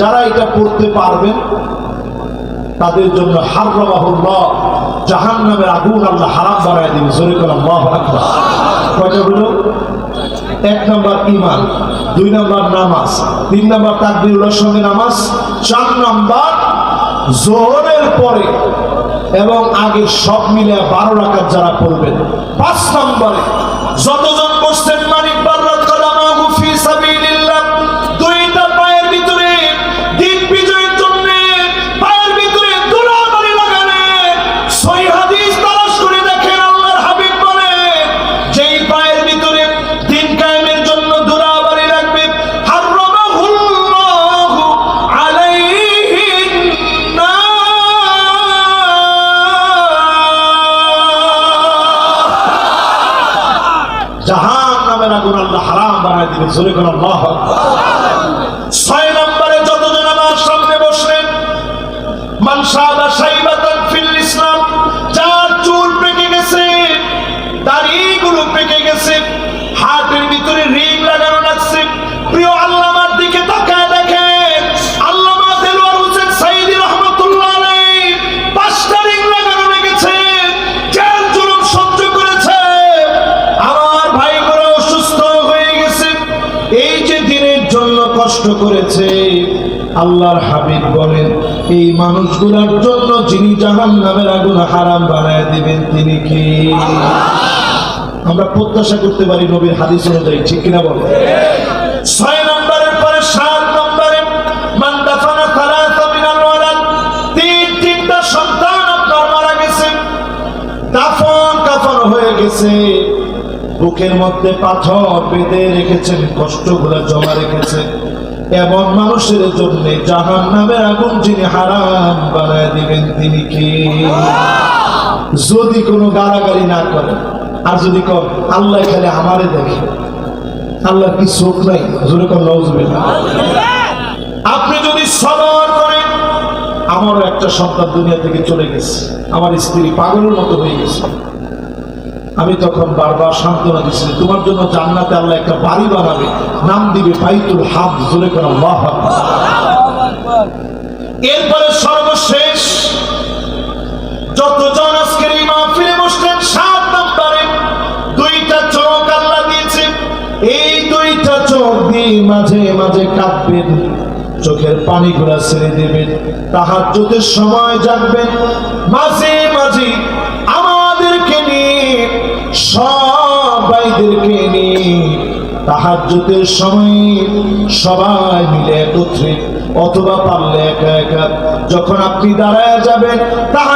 যারা এটা পড়তে পারবেন, তাদের জন্য জাহান নামের আগুন আল্লাহ হারাম দিবে। জোরে করে আল্লাহ আকবার। কয়টা হলো? এক নম্বর ইমান দুই নম্বর নামাজ, তিন নম্বর তাকবীরুল্লাহর সঙ্গে নামাজ, চার নম্বর জোহরের পরে এবং আগে সব মিলে বারো রাকাত যারা পড়বেন। পাঁচ নম্বরে যতজন জাহান গুণ আল্লাহ হারাম বানায় দিবে জোরে গুণ আল্লাহ ছয় নম্বরে যতজন আমার সামনে বসলেন মানসাবা সাইবা তাকফিল ইসলাম, যার চুল পেকে গেছে, দাড়িগুলো পেকে এই যে দিনের জন্য কষ্ট করেছে, আল্লাহর হাবিব বলেন, এই মানুষগুলোর জন্য যিনি জাহান নামের আগুন হারাম বানায় দিবেন, তিনি কি? আমরা প্রত্যাশা করতে পারি নবীর হাদিস অনুযায়ী, ঠিক কিনা বলেন ছয় নম্বরের পরে সাত নম্বরে, মান দাফানা সালাসা মিনাল ওয়ালাদ, তিন তিনটা সন্তান আপনার মারা গেছে, দাফন কাফন হয়ে গেছে। বুকের মধ্যে পাথর বেঁধে রেখেছেন, কষ্টগুলো জমা রেখেছেন। এমন মানুষের জন্য জাহান নামের আগুন যিনি হারাম বানায় দিবেন, তিনি কি? যদি কোনো গালাগালি না করে আর যদি কর আল্লাহ খালি আমারে দেখে। আল্লাহ কি চোখ নাই? জোরে কর আপনি যদি সবর করেন, আমারও একটা সন্তান দুনিয়া থেকে চলে গেছে। আমার স্ত্রী পাগলের মতো হয়ে গেছে। আমি তখন বারবার সান্ত্বনা দিচ্ছি তোমার জন্য জান্নাতে আল্লাহ একটা বাড়ি বানাবে, নাম দিবে বাইতুল হাব জোরে করে এরপরে সর্বশেষ যতজন আজকের এই মাহফিলে বসলেন, সাত নম্বরে দুইটা চোখ আল্লাহ দিয়েছে এই দুইটা চোখ দিয়ে মাঝে মাঝে কাঁদবেন, চোখের পানি গুলা ছেড়ে দেবেন তাহার চোখের সময় জাগবেন মাঝে মাঝে সবাইদেরকে নিয়ে তাহাজ্যতের সময় সবাই মিলে একত্রে, অথবা পারলে একা একা, যখন আপনি দাঁড়ায় যাবেন, তাহা